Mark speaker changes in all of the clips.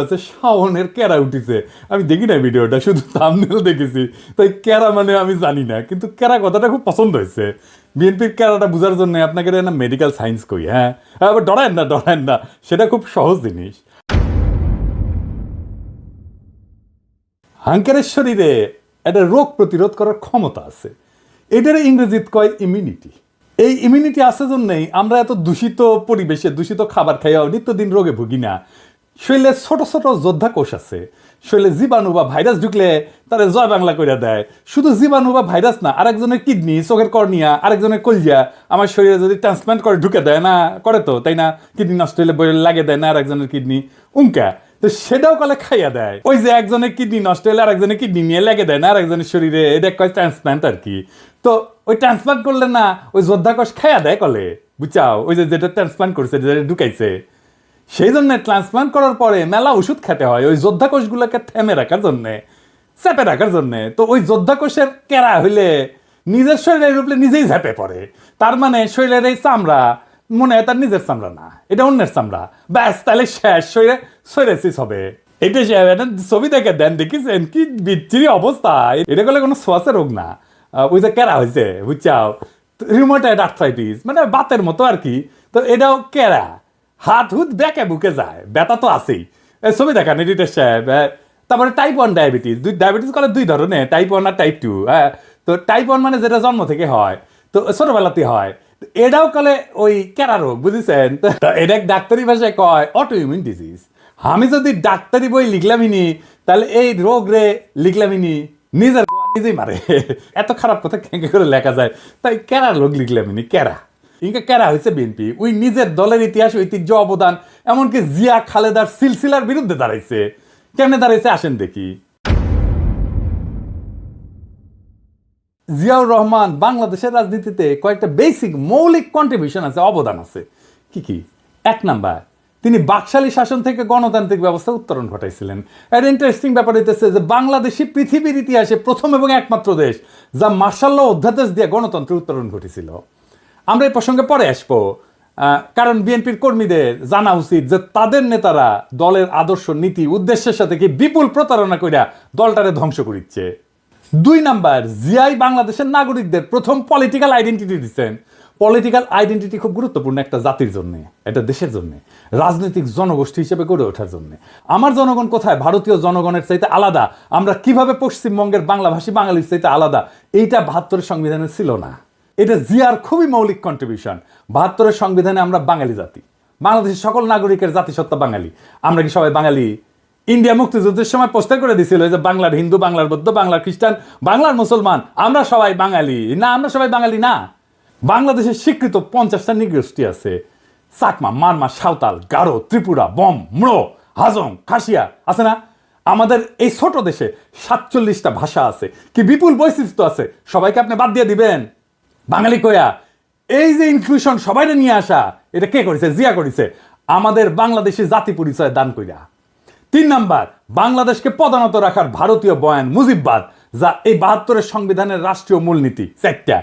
Speaker 1: আছে, শাওনের ক্যারা উঠিছে। আমি দেখি না ভিডিওটা, শুধু থামনেল দেখেছি। তাই ক্যারা মানে আমি জানি না, কিন্তু ক্যারা কথাটা খুব পছন্দ হয়েছে। বিএনপির ক্যারাটা বোঝার জন্য আপনাকে না মেডিকেল সায়েন্স কই হ্যাঁ? আবার না না, সেটা খুব সহজ জিনিস। হাঙ্কারের শরীরে একটা রোগ প্রতিরোধ করার ক্ষমতা আছে। এটার ইংরেজিত কয় ইমিউনিটি এই ইমিউনিটি আছে জন্যই আমরা এত দূষিত পরিবেশে দূষিত খাবার খাইয়াও নিত্যদিন রোগে ভুগি না। শরীরে ছোট ছোট যোদ্ধা কোষ আছে। শরীরে জীবাণু বা ভাইরাস ঢুকলে তারা জয় বাংলা করে দেয়। শুধু জীবাণু বা ভাইরাস না, আরেকজনের কিডনি, চোখের কর্নিয়া, আরেকজনের কলজিয়া আমার শরীরে যদি ট্রান্সপ্লান্ট করে, ঢুকে দেয় না, করে তো, তাই না? কিডনি নষ্ট হলে বই লাগে দেয় না আরেকজনের কিডনি। উঙ্কা তো সেটাও কলে খাইয়া দেয়। ওই যে একজনের কিডনি নষ্ট হলে আরেকজনের কিডনি নিয়ে লেগে দেয় না আরেকজনের শরীরে, এটা কয় ট্রান্সপ্লান্ট আর কি। তো ওই ট্রান্সপ্লান্ট করলে না, ওই যোদ্ধা কোষ খাইয়া দেয় কলে। বুঝাও ওই যে যেটা ট্রান্সপ্লান্ট করছে, যেটা ঢুকাইছে। সেই জন্য ট্রান্সপ্লান্ট করার পরে মেলা ওষুধ খেতে হয়, ওই যোদ্ধা কোষগুলোকে থেমে রাখার জন্যে চেপে রাখার জন্যে। তো ওই যোদ্ধা কোষের কেরা হইলে নিজের শরীরের উপরে নিজেই ঝেপে পড়ে। তার মানে শরীরের এই চামড়া, মনে হয় তার নিজের চামড়া না, এটা অন্যের চামড়া। ব্যাস, তাহলে শেষ, শরীরে সৈরাসিস হবে। এটা ছবি দেখে দেন, দেখিছেন কি বিচ্ছিরি অবস্থা। এটা করলে কোনো শ্বাসে রোগ না। ওই যে কেরা হয়েছে বুঝছাও? রিমোটাইড আর্থ্রাইটিস মানে বাতের মতো আর কি। তো এটাও কেরা? হাত হুত ব্যাকে বুকে যায়। ব্যথা তো আছেই। ছবি দেখান এডিটার সাহেব। তারপরে টাইপ ওয়ান ডায়াবেটিস দুই ডায়াবেটিস করে দুই ধরনের টাইপ ওয়ান আর টাইপ টু হ্যাঁ? তো টাইপ ওয়ান মানে যেটা জন্ম থেকে হয়, তো ছোটবেলাতে হয়। এটাও কলে ওই ক্যারা রোগ, বুঝেছেন? তো এটা ডাক্তারি ভাষায় কয় অটো ইমিউন ডিজিজ আমি যদি ডাক্তারি বই লিখলামই নি, তাহলে এই রোগ রে লিখলামই নি, নিজের নিজেই মারে। এত খারাপ কথা কেঁকে করে লেখা যায়। তাই ক্যারা রোগ লিখলামই নি? ক্যারা ইনকা কেরা হয়েছে বিএনপি? ওই নিজের দলের ইতিহাস, ঐতিহ্য, অবদান, এমনকি জিয়া খালেদার সিলসিলার বিরুদ্ধে দাঁড়াইছে। কেমনে দাঁড়াইছে আসেন দেখি। জিয়াউর রহমান, বাংলাদেশের রাজনীতিতে কয়েকটা বেসিক মৌলিক কন্ট্রিবিউশন আছে, অবদান আছে। কি কি? এক নাম্বার, তিনি বাকশালী শাসন থেকে গণতান্ত্রিক ব্যবস্থা উত্তরণ ঘটাইছিলেন। এর ইন্টারেস্টিং ব্যাপার হইতেছে যে বাংলাদেশি পৃথিবীর ইতিহাসে প্রথম এবং একমাত্র দেশ, যা মার্শাল ল অধ্যাদেশ দিয়ে গণতন্ত্রের উত্তরণ ঘটেছিল। আমরা এই প্রসঙ্গে পরে আসব। কারণ বিএনপির কর্মীদের জানা উচিত যে তাদের নেতারা দলের আদর্শ নীতি, উদ্দেশ্যের সাথে কি বিপুল প্রতারণা কইরা দলটারে ধ্বংস করিচ্ছে। দুই নাম্বার জিআই বাংলাদেশের নাগরিকদের প্রথম পলিটিক্যাল আইডেন্টিটি দিচ্ছেন। পলিটিক্যাল আইডেন্টিটি খুব গুরুত্বপূর্ণ একটা জাতির জন্য এটা দেশের জন্য, রাজনৈতিক জনগোষ্ঠী হিসেবে গড়ে ওঠার জন্য। আমার জনগণ কোথায়? ভারতীয় জনগণের চাইতে আলাদা। আমরা কীভাবে পশ্চিমবঙ্গের বাংলাভাষী বাঙালির চাইতে আলাদা? এইটা বাহাত্তরের সংবিধানে ছিল না। এটা জিয়ার খুবই মৌলিক কন্ট্রিবিউশন বাহাত্তরের সংবিধানে আমরা বাঙালি জাতি। বাংলাদেশের সকল নাগরিকের জাতিসত্তা বাঙালি। আমরা কি সবাই বাঙালি? ইন্ডিয়া মুক্তিযুদ্ধের সময় পোস্টার করে দিছিল যে বাংলার হিন্দু, বাংলার বৌদ্ধ, বাংলার খ্রিস্টান, বাংলার মুসলমান, আমরা সবাই বাঙালি। না, আমরা সবাই বাঙালি না। বাংলাদেশের স্বীকৃত পঞ্চাশটা নিগোষ্ঠী আছে। চাকমা, মারমা, সাঁওতাল, গারো, ত্রিপুরা, বম মুড়ো হাজং, খাসিয়া, আছে না? আমাদের এই ছোট দেশে সাতচল্লিশটা ভাষা আছে। কি বিপুল বৈশিষ্ট্য আছে? সবাইকে আপনি বাদ দিয়ে দিবেন। বাঙালি কয়া এই যে ইনক্লুশন সবাই নিয়ে আসা, এটা কে করেছে? জিয়া করেছে। আমাদের বাংলাদেশি জাতি পরিচয় দান কইরা। তিন নাম্বার, বাংলাদেশকে প্রধানত রাখার ভারতীয় বয়ান মুজিববাদ, যা এই বাহাত্তরের সংবিধানের রাষ্ট্রীয় মূলনীতি, চারটা।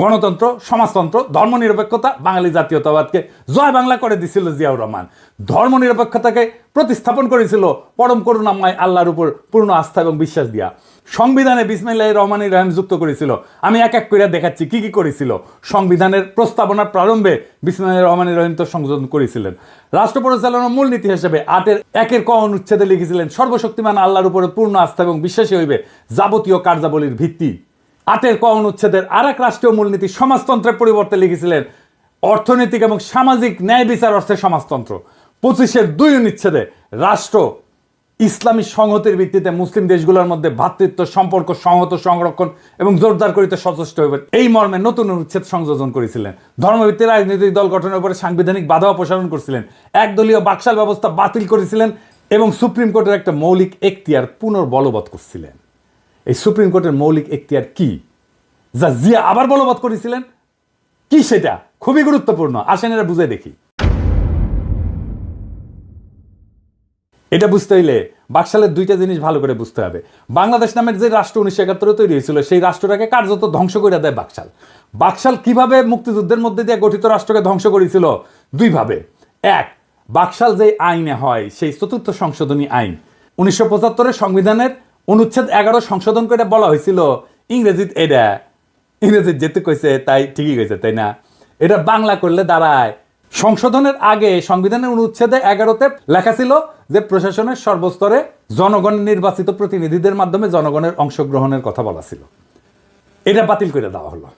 Speaker 1: গণতন্ত্র, সমাজতন্ত্র, ধর্মনিরপেক্ষতা, বাঙালি জাতীয়তাবাদকে জয় বাংলা করে দিছিল জিয়াউর রহমান। ধর্মনিরপেক্ষতাকে প্রতিস্থাপন করেছিল পরম করুণাময় আল্লাহর উপর পূর্ণ আস্থা এবং বিশ্বাস দিয়া। সংবিধানে বিসমিল্লাহ রহমান রহিম যুক্ত করেছিল। আমি এক এক করে দেখাচ্ছি কি কি করেছিল। সংবিধানের প্রস্তাবনার প্রারম্ভে বিসমিল্লাহ রহমান রহিম তো সংযোজন করেছিলেন। রাষ্ট্র পরিচালনার মূলনীতি হিসেবে আটের একের ক অনুচ্ছেদে লিখেছিলেন, সর্বশক্তিমান আল্লাহর উপরে পূর্ণ আস্থা এবং বিশ্বাসী হইবে যাবতীয় কার্যাবলীর ভিত্তি। আটের ক অনুচ্ছেদের আর এক রাষ্ট্রীয় মূলনীতি সমাজতন্ত্রের পরিবর্তে লিখেছিলেন অর্থনৈতিক এবং সামাজিক ন্যায় বিচার অর্থে সমাজতন্ত্র। পঁচিশের দুই অনুচ্ছেদে রাষ্ট্র ইসলামী সংহতির ভিত্তিতে মুসলিম দেশগুলোর মধ্যে ভ্রাতৃত্ব সম্পর্ক, সংহত, সংরক্ষণ এবং জোরদার করিতে সচেষ্ট হইবে। এই মর্মে নতুন অনুচ্ছেদ সংযোজন করেছিলেন। ধর্মভিত্তিক রাজনৈতিক দল গঠনের উপরে সাংবিধানিক বাধা অপসারণ করেছিলেন। একদলীয় বাকশাল ব্যবস্থা বাতিল করেছিলেন এবং সুপ্রিম কোর্টের একটা মৌলিক এখতিয়ার পুনর্বলবৎ করছিলেন। এই সুপ্রিম কোর্টের মৌলিক এখতিয়ার কি? যা জিয়া আবার বলবৎ করেছিলেন? কি সেটা? খুবই গুরুত্বপূর্ণ। আসেন, এরা বুঝে দেখি। এটা বুঝতে হইলে বাকশালের দুইটা জিনিস ভালো করে বুঝতে হবে। বাংলাদেশ নামের যে রাষ্ট্র উনিশশো একাত্তরে তৈরি হয়েছিল, সেই রাষ্ট্রটাকে কার্যত ধ্বংস করে দেয় বাকশাল। বাকশাল কীভাবে মুক্তিযুদ্ধের মধ্যে দিয়ে গঠিত রাষ্ট্রকে ধ্বংস করেছিল? দুইভাবে। এক, বাকশাল যে আইনে হয়, সেই চতুর্থ সংশোধনী আইন। উনিশশো পঁচাত্তরের সংবিধানের অনুচ্ছেদ এগারো সংশোধন করে বলা হয়েছিল, ইংরেজিত এটা। ইংরেজিত যেতে কইছে, তাই ঠিকই কইছে, তাই না? এটা বাংলা করলে দাঁড়ায়। সংশোধনের আগে সংবিধানের অনুচ্ছেদে এগারোতে লেখা ছিল যে প্রশাসনের সর্বস্তরে জনগণের নির্বাচিত প্রতিনিধিদের মাধ্যমে জনগণের অংশগ্রহণের কথা বলা ছিল। এটা বাতিল করে দেওয়া হলো।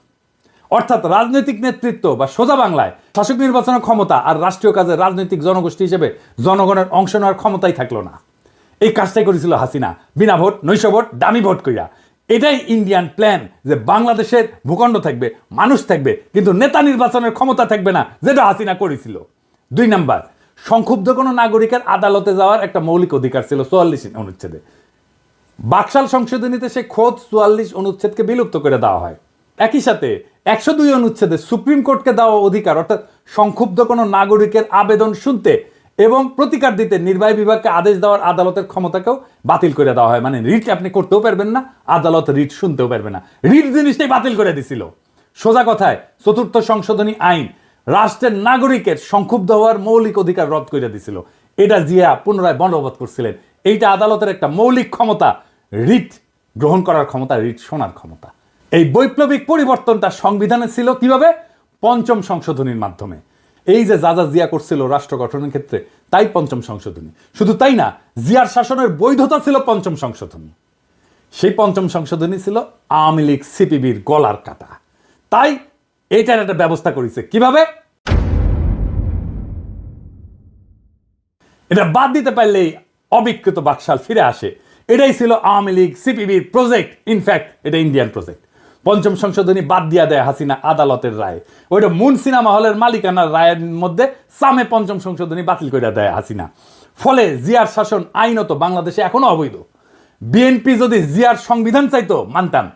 Speaker 1: অর্থাৎ রাজনৈতিক নেতৃত্ব বা সোজা বাংলায় শাসক নির্বাচনের ক্ষমতা আর রাষ্ট্রীয় কাজে রাজনৈতিক জনগোষ্ঠী হিসেবে জনগণের অংশ নেওয়ার ক্ষমতাই থাকল না। এই কাজটাই করেছিল হাসিনা। বিনা ভোট, নৈশ ভোট, দামি ভোট কইরা। এটাই ইন্ডিয়ান প্ল্যান যে বাংলাদেশের ভূখণ্ড থাকবে, মানুষ থাকবে, কিন্তু নেতা নির্বাচনের ক্ষমতা থাকবে না, যেটা হাসিনা করেছিল। দুই নাম্বার, সংক্ষুব্ধ কোনো নাগরিকের আদালতে যাওয়ার একটা মৌলিক অধিকার ছিল চুয়াল্লিশ অনুচ্ছেদে। বাকশাল সংশোধনীতে সে খোদ চুয়াল্লিশ অনুচ্ছেদকে বিলুপ্ত করে দেওয়া হয়। একই সাথে একশো দুই অনুচ্ছেদে সুপ্রিম কোর্টকে দেওয়া অধিকার, অর্থাৎ সংক্ষুব্ধ কোনো নাগরিকের আবেদন শুনতে এবং প্রতিকার দিতে নির্বাহী বিভাগকে আদেশ দেওয়ার আদালতের ক্ষমতাকেও বাতিল করে দেওয়া হয়। মানে রিট আপনি করতেও পারবেন না, আদালত রিট শুনতেও পারবে না। রিট জিনিসটাই বাতিল করে দিছিল। সোজা কথায়, চতুর্থ সংশোধনী আইন রাষ্ট্রের নাগরিকের সংক্ষুব্ধ হওয়ার মৌলিক অধিকার রদ করে দিছিল। এটা জিয়া পুনরায় বলবৎ করছিলেন। এইটা আদালতের একটা মৌলিক ক্ষমতা, রিট গ্রহণ করার ক্ষমতা, রিট শোনার ক্ষমতা। এই বৈপ্লবিক পরিবর্তনটা সংবিধানে ছিল কীভাবে? পঞ্চম সংশোধনীর মাধ্যমে। এই যে যা জিয়া করছিল রাষ্ট্র গঠনের ক্ষেত্রে, তাই পঞ্চম সংশোধনী। শুধু তাই না, জিয়ার শাসনের বৈধতা ছিল পঞ্চম সংশোধনী। সেই পঞ্চম সংশোধনী ছিল আওয়ামী লীগ সিপিবির গলার কাটা। তাই এইটার একটা ব্যবস্থা করেছে। কীভাবে? এটা বাদ দিতে পারলেই অবিকৃত বাকশাল ফিরে আসে। এটাই ছিল আওয়ামী লীগ সিপিবির প্রজেক্ট। ইনফ্যাক্ট এটা ইন্ডিয়ান প্রজেক্ট পঞ্চম সংশোধনী বাদ দিয়া দেয় হাসিনা আদালতের রায়। ওইটা মুন সিনেমা হলের মালিকানার রায়ের মধ্যে সামে পঞ্চম সংশোধনী বাতিল করে দেয় হাসিনা। ফলে জিয়ার শাসন আইনত বাংলাদেশে এখনও অবৈধ। বিএনপি যদি জিয়ার সংবিধান চাইতো, মানতাম।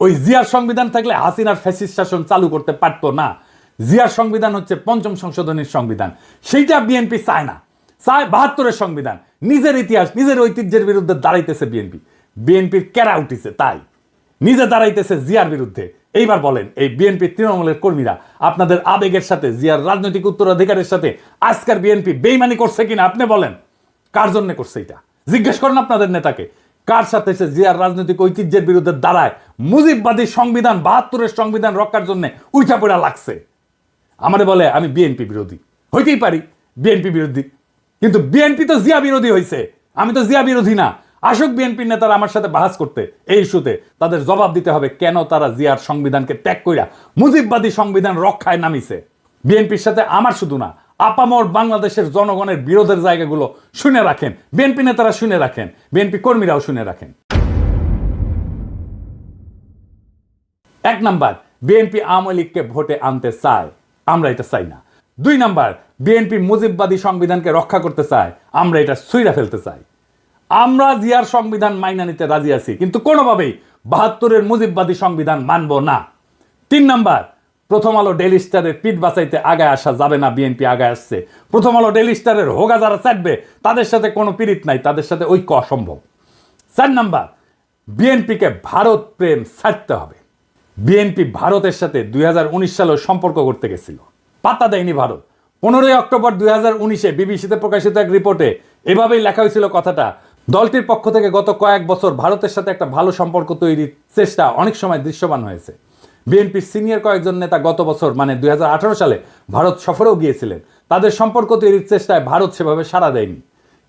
Speaker 1: ওই জিয়ার সংবিধান থাকলে হাসিনার ফ্যাসিস্ট শাসন চালু করতে পারতো না। জিয়ার সংবিধান হচ্ছে পঞ্চম সংশোধনীর সংবিধান। সেইটা বিএনপি চায় না। চায় বাহাত্তরের সংবিধান। নিজের ইতিহাস, নিজের ঐতিহ্যের বিরুদ্ধে দাঁড়াইতেছে বিএনপি। বিএনপির কেরা উঠিছে তাই? নিজে দাঁড়াইতেছে জিয়ার বিরুদ্ধে। এইবার বলেন, এই বিএনপি তৃণমূলের কর্মীরা আপনাদের আবেগের সাথে, জিয়ার রাজনৈতিক উত্তরাধিকারের সাথে আজকের বিএনপি বেইমানি করছে কিনা আপনি বলেন। কার জন্য করছে এটা? জিজ্ঞেস করেন আপনাদের নেতাকে। কার সাথে সে জিয়ার রাজনৈতিক ঐতিহ্যের বিরুদ্ধে দাঁড়ায়? মুজিববাদী সংবিধান, বাহাত্তরের সংবিধান রক্ষার জন্য উইঠা পড়া লাগছে। আমারে বলে, আমি বিএনপি বিরোধী। হইতেই পারি, বিএনপি বিরোধী। কিন্তু বিএনপি তো জিয়া বিরোধী হয়েছে আমি তো জিয়া বিরোধী না। আসুক বিএনপির নেতারা আমার সাথে বাহাস করতে এই ইস্যুতে, তাদের জবাব দিতে হবে কেন তারা জিয়ার সংবিধানকে ত্যাগ কইরা মুজিববাদী সংবিধান রক্ষায় নামিছে। বিএনপির সাথে আমার শুধু না, আপামর বাংলাদেশের জনগণের বিরোধের জায়গাগুলো শুনে রাখেন, বিএনপি নেতারা শুনে রাখেন, বিএনপি কর্মীরাও শুনে রাখেন। এক নাম্বার, বিএনপি আওয়ামী লীগকে ভোটে আনতে চায়, আমরা এটা চাই না। দুই নাম্বার, বিএনপি মুজিববাদী সংবিধানকে রক্ষা করতে চায়, আমরা এটা সুইরা ফেলতে চাই। আমরা জিয়ার সংবিধান মাইনা নিতে রাজি আছি, কিন্তু কোনোভাবেই বাহাত্তরের মুজিববাদী সংবিধান মানব না। তিন নাম্বার, প্রথম আলো ডেলি স্টারের পিঠ বাঁচাইতে আগায় আসা যাবে না, বিএনপি আগায় আসছে। প্রথম আলো ডেলি স্টারের হোগা যারা চাটবে তাদের সাথে কোনো পীড়িত নাই, তাদের সাথে ঐক্য অসম্ভব। চার নাম্বার, বিএনপিকে ভারত প্রেম ছাড়তে হবে। বিএনপি ভারতের সাথে দুই সালেও সম্পর্ক করতে গেছিল। পাত্তা দেয়নি ভারত। পনেরোই অক্টোবর দুই হাজার উনিশে বিবিসিতে প্রকাশিত এক রিপোর্টে এভাবেই লেখা হয়েছিল কথাটা দলটির পক্ষ থেকে গত কয়েক বছর ভারতের সাথে একটা ভালো সম্পর্ক তৈরির চেষ্টা অনেক সময় দৃশ্যমান হয়েছে। বিএনপির সিনিয়র কয়েকজন নেতা গত বছর মানে দুই হাজার আঠারো সালে ভারত সফরেও গিয়েছিলেন। তাদের সম্পর্ক তৈরির চেষ্টায় ভারত সেভাবে সাড়া দেয়নি।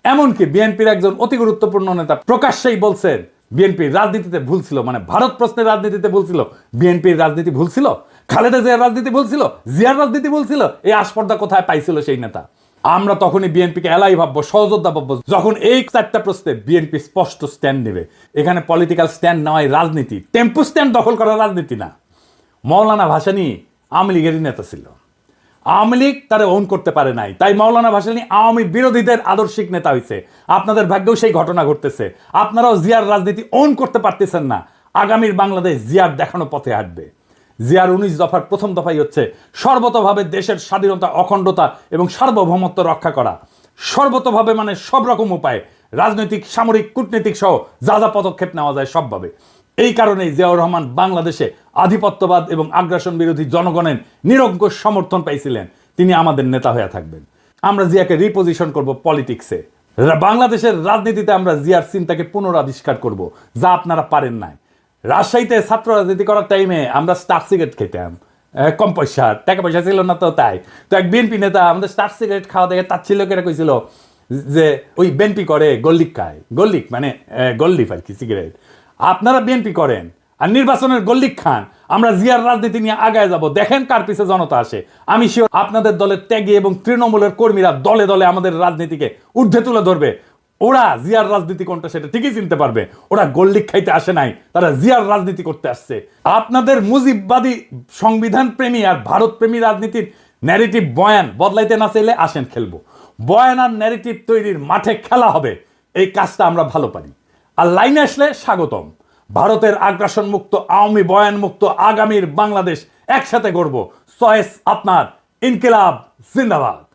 Speaker 1: এমনকি বিএনপির একজন অতি গুরুত্বপূর্ণ নেতা প্রকাশ্যেই বলছেন বিএনপির রাজনীতিতে ভুল ছিল। মানে ভারত প্রশ্নের রাজনীতিতে ভুল ছিল, বিএনপির রাজনীতি ভুল ছিল? খালেদা জিয়ার রাজনীতি ভুল ছিল, জিয়ার রাজনীতি ভুল ছিল? এই আস্পর্ধা কোথায় পাইছিল সেই নেতা? আমরা তখনই বিএনপিকে এলাই ভাববো, সহযোদ্ধা ভাববো। যখন এই চারটা প্রশ্নে বিএনপি স্পষ্ট স্ট্যান্ড নেবে, এখানে পলিটিক্যাল স্ট্যান্ড নেওয়াই রাজনীতি। টেম্পু স্ট্যান্ড দখল করা রাজনীতি না। মৌলানা ভাসানি আওয়ামী লীগেরই নেতা ছিল। আওয়ামী লীগ তারা ওন করতে পারে নাই। তাই মৌলানা ভাসানি আওয়ামী বিরোধীদের আদর্শিক নেতা হয়েছে আপনাদের ভাগ্যেও সেই ঘটনা ঘটতেছে। আপনারাও জিয়ার রাজনীতি ওন করতে পারতেছেন না। আগামীর বাংলাদেশ জিয়ার দেখানো পথে হাঁটবে। জিয়ার উনিশ দফার প্রথম দফাই হচ্ছে সর্বতভাবে দেশের স্বাধীনতা, অখণ্ডতা এবং সার্বভৌমত্ব রক্ষা করা। সর্বতভাবে মানে সব রকম উপায়ে, রাজনৈতিক, সামরিক, কূটনীতিক সহ যা যা পদক্ষেপ নেওয়া যায় সবভাবে। এই কারণেই জিয়াউর রহমান বাংলাদেশে আধিপত্যবাদ এবং আগ্রাসন বিরোধী জনগণের নিরঙ্কুশ সমর্থন পাইছিলেন। তিনি আমাদের নেতা হয়ে থাকবেন। আমরা জিয়াকে রিপোজিশন করব পলিটিক্সে বাংলাদেশের রাজনীতিতে আমরা জিয়ার চিন্তাকে পুনরাবিষ্কার করব, যা আপনারা পারেন নাই। রাজশাহীতে ছাত্র রাজনীতি করার টাইমে আমরা স্টার সিগারেট খেতাম। কম পয়সা, টাকা পয়সা ছিল না তো তাই। তো এক বিএনপি নেতা আমাদের স্টার সিগারেট খাওয়া দেখে তার ছিল কেটে কইছিল যে, ওই বিএনপি করে, গল্লিক খায়। গল্লিক মানে গল্লিফ আর কি সিগারেট আপনারা বিএনপি করেন আর নির্বাচনের গল্লিক খান। আমরা জিয়ার রাজনীতি নিয়ে আগায় যাব। দেখেন কার পিছে জনতা আসে। আমি শিওর আপনাদের দলের ত্যাগী এবং তৃণমূলের কর্মীরা দলে দলে আমাদের রাজনীতিকে ঊর্ধ্বে তুলে ধরবে। ওরা জিয়ার রাজনীতি কোনটা সেটা ঠিকই চিনতে পারবে। ওরা গোল্লিক খাইতে আসে নাই, তারা জিয়ার রাজনীতি করতে আসছে। আপনাদের মুজিববাদী সংবিধান প্রেমী আর ভারত প্রেমী রাজনীতির ন্যারেটিভ বয়ান বদলাইতে না চাইলে আসেন খেলব। বয়ান আর ন্যারেটিভ তৈরির মাঠে খেলা হবে, এই কাজটা আমরা ভালো পারি। আর লাইনে আসলে স্বাগতম। ভারতের আগ্রাসন মুক্ত আওয়ামী বয়ান মুক্ত আগামীর বাংলাদেশ একসাথে গড়ব। চয়েস আপনার, ইনকিলাব, জিন্দাবাদ।